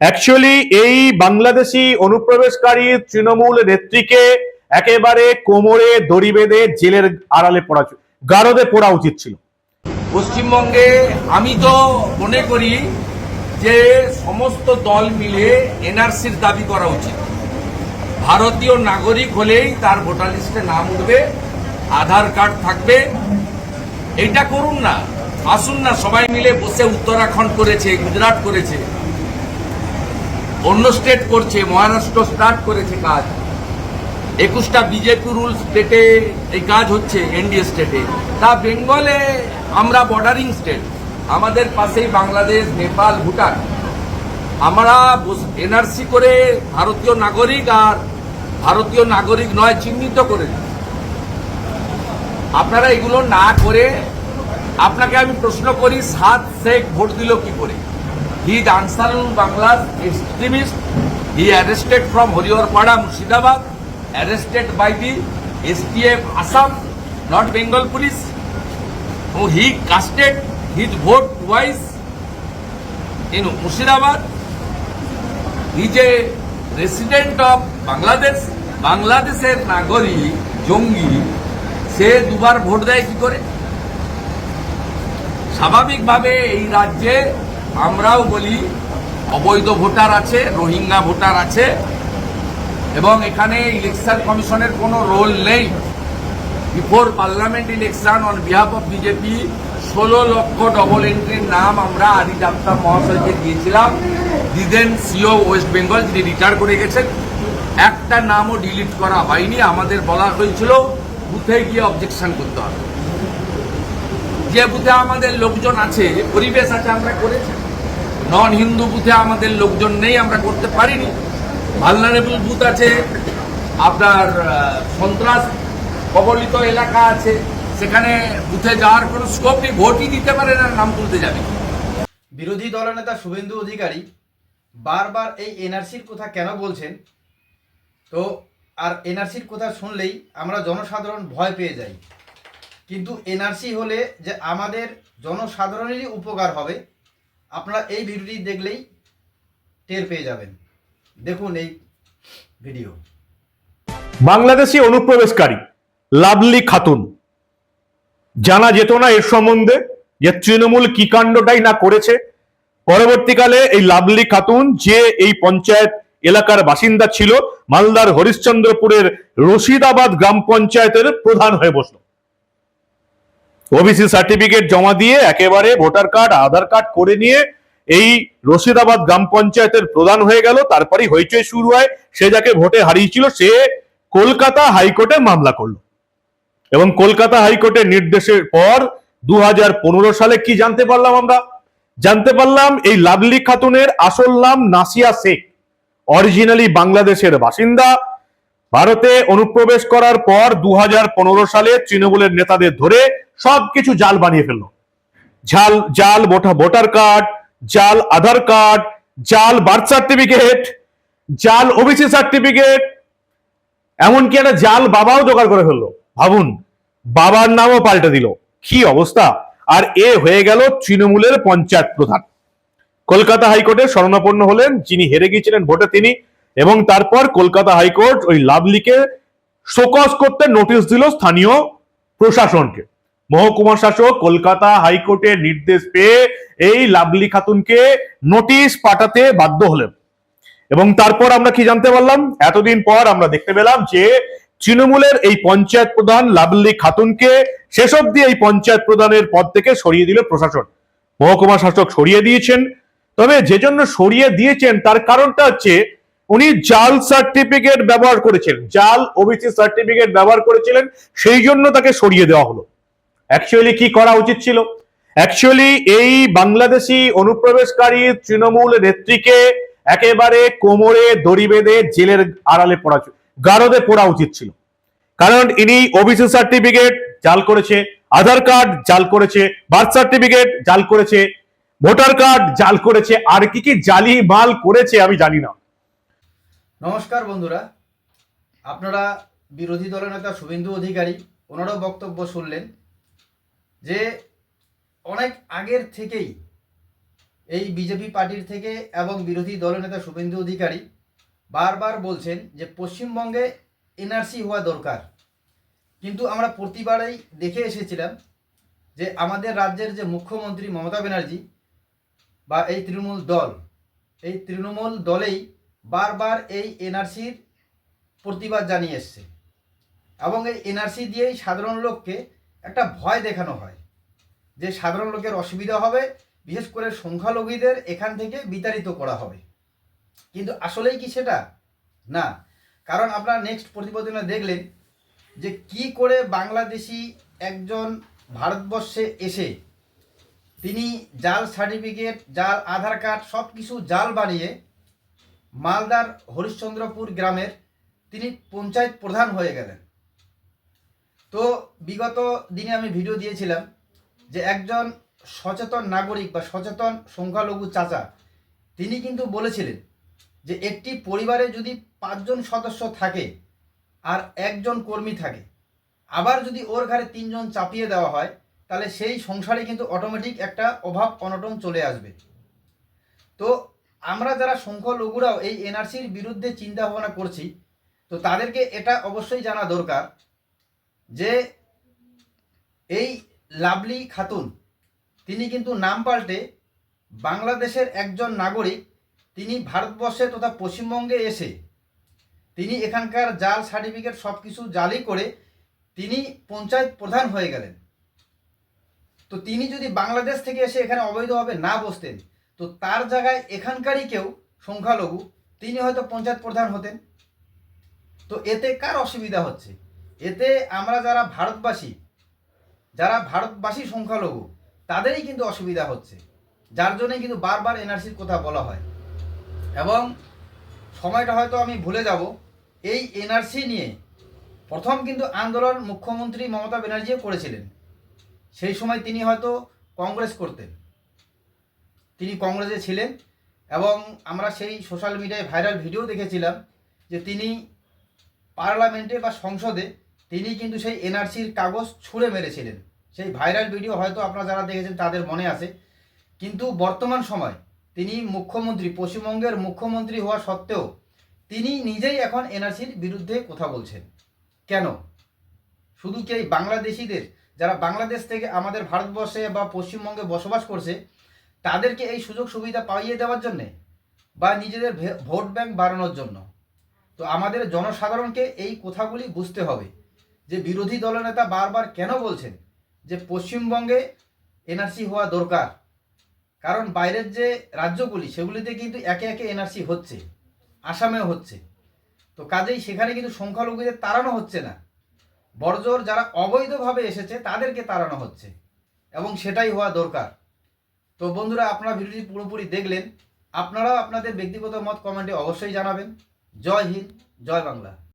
Actually এই বাংলাদেশি অনুপ্রবেশকারী তৃণমূল নেত্রীকে একেবারে কোমরে দড়ি বেঁধে জেলের আড়ালে পড়া গারদে পড়া উচিত ছিল। পশ্চিমবঙ্গে আমি তো মনে করি যে সমস্ত দল মিলে এনআরসির দাবি করা উচিত। ভারতীয় নাগরিক হলেই তার ভোটার লিস্টে নাম উঠবে, আধার কার্ড থাকবে। এটা করুন না, আসুন না, সবাই মিলে বসে উত্তরাখণ্ড করেছে, গুজরাট করেছে। অন্য স্টেট করছে, মহারাষ্ট্র স্টার্ট করেছে কাজ। একুশটা বিজেপি রুল স্টেটে এই কাজ হচ্ছে, এনডিএ স্টেটে তা বেঙ্গলে আমরা বর্ডারিং স্টেট আমাদের পাশেই বাংলাদেশ, নেপাল, ভুটান। আমরা এনআরসি করে ভারতীয় নাগরিক আর ভারতীয় নাগরিক নয়, চিহ্নিত করে আপনারা এগুলো না করে আপনাকে আমি প্রশ্ন করি, সাত শেখ ভোট দিল কি করে? হি আনসারুল বাংলার extremist he arrested from Hariharpara Murshidabad arrested by the STF Assam not Bengal police he casted his vote twice in Murshidabad he যে রেসিডেন্ট অফ বাংলাদেশ বাংলাদেশের নাগরিক জঙ্গি সে দুবার ভোট দেয় কি করে? স্বাভাবিকভাবে এই রাজ্যে আমরাও বলি, অবৈধ ভোটার আছে, রোহিঙ্গা ভোটার আছে, এবং এখানে ইলেকশন কমিশনের কোনো রোল নেই। Before parliament election on behalf of BJP ষোলো লক্ষ ডবল এন্ট্রির নাম আমরা আদি ডাক্তার মহাশয়কে দিয়েছিলাম। দিদেন সিও ওয়েস্ট বেঙ্গল যিনি রিটায়ার করে গেছেন, একটা নামও ডিলিট করা হয়নি। আমাদের বলা হয়েছিল, বুথে গিয়ে অবজেকশন করতে হবে। যে বুথে আমাদের লোকজন আছে, পরিবেশ আছে, আমরা করেছি। নন হিন্দু বুথে আমাদের লোকজন নেই, আমরা করতে পারিনি। ভালনারেবল বুথ আছে, আপনার সন্ত্রাস কবলিত এলাকা আছে, সেখানে বুথে যাওয়ার কোনো স্কোপ নেই, ভোটই দিতে পারে না, নাম তুলতে যাবে বিরোধী দলনেতা শুভেন্দু অধিকারী বারবার এই এনআরসির কথা কেন বলছেন? তো, আর এনআরসির কথা শুনলেই আমরা জনসাধারণ ভয় পেয়ে যাই। কিন্তু এনআরসি হলে যে আমাদের জনসাধারণেরই উপকার হবে আপনারা এই ভিডিওটি দেখলেই টের পেয়ে যাবেন। দেখুন এই ভিডিও। বাংলাদেশি অনুপ্রবেশকারী লাভলি খাতুন। জানা যেত না এর সম্বন্ধে যে তৃণমূল কি কাণ্ডটাই না করেছে। পরবর্তীকালে এই লাভলি খাতুন যে এই পঞ্চায়েত এলাকার বাসিন্দা ছিল, মালদার হরিশ্চন্দ্রপুরের রশিদাবাদ গ্রাম পঞ্চায়েতের প্রধান হয়ে বসল। ওবিসি সার্টিফিকেট জমা দিয়ে একেবারে ভোটার কার্ড, আধার কার্ড করে নিয়ে এই রশিদাবাদ গ্রাম পঞ্চায়েতের প্রধান হয়ে গেল। তারপরেই হইচই শুরু হয়। সে যাকে ভোটে হারিয়েছিল, সে কলকাতা হাইকোর্টে মামলা করল। এবং কলকাতা হাইকোর্টের নির্দেশের পর দু হাজার পনেরো সালে কি জানতে পারলাম আমরা? জানতে পারলাম এই লাভলি খাতুনের আসল নাম নাসিয়া শেখ। অরিজিনালি বাংলাদেশের বাসিন্দা। ভারতে অনুপ্রবেশ করার পর দু হাজার পনেরো সালে তৃণমূলের নেতাদের ধরে সবকিছু জাল বানিয়ে ফেলল। জাল জাল ভোটা- ভোটার কার্ড, জাল, আধার কার্ড, জাল, বার্থ সার্টিফিকেট, জাল, ওবিসি সার্টিফিকেট, এমনকি একটা জাল বাবাও জোগাড় করে ফেলল। ভাবুন, বাবার নামও পাল্টে দিল। কি অবস্থা? আর এ হয়ে গেল তৃণমূলের পঞ্চায়েত প্রধান। কলকাতা হাইকোর্টে শরণাপন্ন হলেন, যিনি হেরে গিয়েছিলেন ভোটে তিনি, এবং তারপর কলকাতা হাইকোর্ট ওই লাভলিকে শোকজ করতে নোটিশ দিল স্থানীয় প্রশাসনকে। মহকুমা শাসক কলকাতা হাইকোর্টের নির্দেশ পেয়ে এই লাভলি খাতুনকে নোটিশ পাঠাতে বাধ্য হলেন। এবং তারপর আমরা কি জানতে পারলাম? এতদিন পর আমরা দেখতে পেলাম যে তৃণমূলের এই পঞ্চায়েত প্রধান লাভলি খাতুনকে শেষ অব্দি এই পঞ্চায়েত প্রধানের পদ থেকে সরিয়ে দিল প্রশাসন। মহকুমা শাসক সরিয়ে দিয়েছেন। তবে যে জন্য সরিয়ে দিয়েছেন তার কারণটা হচ্ছে উনি জাল সার্টিফিকেট ব্যবহার করেছেন জাল ওবিসি সার্টিফিকেট ব্যবহার করেছিলেন, সেই জন্য তাকে সরিয়ে দেওয়া হলো। অ্যাকচুয়ালি কি করা উচিত ছিল? অ্যাকচুয়ালি এই বাংলাদেশি অনুপ্রবেশকারী তৃণমূল নেত্রীকে একেবারে কোমরে দড়ি বেঁধে জেলের আড়ালে পড়া গারদে পড়া উচিত ছিল। কারণ ইনি ওবিসি সার্টিফিকেট জাল করেছে, আধার কার্ড জাল করেছে বার্থ সার্টিফিকেট জাল করেছে, ভোটার কার্ড জাল করেছে, আর কি কি জালি মাল করেছে আমি জানি না। নমস্কার বন্ধুরা, আপনারা বিরোধী দলনেতা শুভেন্দু অধিকারী, ওনারও বক্তব্য শুনলেন। যে অনেক আগের থেকেই এই বিজেপি পার্টির থেকে এবং বিরোধী দলনেতা শুভেন্দু অধিকারী বারবার বলছেন যে পশ্চিমবঙ্গে এনআরসি হওয়া দরকার। কিন্তু আমরা প্রতিবারেই দেখে এসেছিলাম যে আমাদের রাজ্যের যে মুখ্যমন্ত্রী মমতা ব্যানার্জি বা এই তৃণমূল দল, এই তৃণমূল দলেই বারবার এই এনআরসির প্রতিবাদ জানিয়ে এসছে এবং এই এনআরসি দিয়েই সাধারণ লোককে একটা ভয় দেখানো হয় যে সাধারণ লোকের অসুবিধা হবে, বিশেষ করে সংখ্যালঘুদের এখান থেকে বিতাড়িত করা হবে। কিন্তু আসলেই কি সেটা? না। কারণ আপনারা নেক্সট প্রতিবেদনে দেখলেন যে কি করে বাংলাদেশি একজন ভারতবর্ষে এসে তিনি জাল সার্টিফিকেট, জাল আধার কার্ড সব কিছু জাল বানিয়ে মালদার হরিশ্চন্দ্রপুর গ্রামের তিনি পঞ্চায়েত প্রধান হয়ে গেলেন। তো বিগত দিনে আমি ভিডিও দিয়েছিলাম যে একজন সচেতন নাগরিক বা সচেতন সংখ্যালঘু চাচা, তিনি কিন্তু বলেছিলেন যে একটি পরিবারে যদি পাঁচজন সদস্য থাকে আর একজন কর্মী থাকে, আবার যদি ওর ঘরে তিনজন চাপিয়ে দেওয়া হয়, তাহলে সেই সংসারে কিন্তু অটোমেটিক একটা অভাব, অনটন চলে আসবে। তো আমরা যারা সংখ্যালঘুরাও এই এনআরসির বিরুদ্ধে চিন্তা ভাবনা করছি, তো তাদেরকে এটা অবশ্যই জানা দরকার যে এই লাভলি খাতুন, তিনি কিন্তু নাম পাল্টে বাংলাদেশের একজন নাগরিক, তিনি ভারতবর্ষে তথা পশ্চিমবঙ্গে এসে তিনি এখানকার জাল সার্টিফিকেট সব কিছু জালি করে তিনি পঞ্চায়েত প্রধান হয়ে গেলেন। তো তিনি যদি বাংলাদেশ থেকে এসে এখানে অবৈধভাবে না বসতেন, তো তার জায়গায় এখানকারই কেউ সংখ্যালঘু, তিনি হয়তো পঞ্চায়েত প্রধান হতেন। তো এতে কার অসুবিধা হচ্ছে? এতে আমরা যারা ভারতবাসী যারা ভারতবাসী সংখ্যালঘু, তাদেরই কিন্তু অসুবিধা হচ্ছে। যার জন্যই কিন্তু বারবার এনআরসির কথা বলা হয়। এবং সময়টা হয়তো আমি ভুলে যাব, এই এনআরসি নিয়ে প্রথম কিন্তু আন্দোলন মুখ্যমন্ত্রী মমতা ব্যানার্জিও করেছিলেন। সেই সময় তিনি হয়তো কংগ্রেস করতেন। তিনি কংগ্রেসে ছিলেন এবং আমরা সেই সোশ্যাল মিডিয়ায় ভাইরাল ভিডিও দেখেছিলাম যে তিনি পার্লামেন্টে বা সংসদে তিনি কিন্তু সেই এনআরসির কাগজ ছুঁড়ে মেরেছিলেন। সেই ভাইরাল ভিডিও হয়তো আপনারা যারা দেখেছেন তাদের মনে আছে। কিন্তু বর্তমান সময় তিনি মুখ্যমন্ত্রী, পশ্চিমবঙ্গের মুখ্যমন্ত্রী হওয়া সত্ত্বেও তিনি নিজেই এখন এনআরসির বিরুদ্ধে কথা বলছেন। কেন? শুধু কি এই বাংলাদেশিদের, যারা বাংলাদেশ থেকে আমাদের ভারতবর্ষে বা পশ্চিমবঙ্গে বসবাস করছে, তাদেরকে এই সুযোগ সুবিধা পাইয়ে দেওয়ার জন্যে বা নিজেদের ভোট ব্যাংক বাড়ানোর জন্য? তো আমাদের জনসাধারণকে এই কথাগুলি বুঝতে হবে। যে বিরোধী দলনেতা বারবার কেন বলছেন যে পশ্চিমবঙ্গে এনআরসি হওয়া দরকার? কারণ বাইরের যে রাজ্যগুলি, সেগুলিতে কিন্তু একে একে এনআরসি হচ্ছে, আসামেও হচ্ছে। তো কাজেই সেখানে কিন্তু সংখ্যালঘুদের তাড়ানো হচ্ছে না। বড়জোর যারা অবৈধভাবে এসেছে, তাদেরকে তাড়ানো হচ্ছে এবং সেটাই হওয়া দরকার। তো বন্ধুরা, আপনারা ভিডিওটি পুরোপুরি দেখলেন। আপনারাও আপনাদের ব্যক্তিগত মত কমেন্টে অবশ্যই জানাবেন। জয় হিন্দ, জয় বাংলা।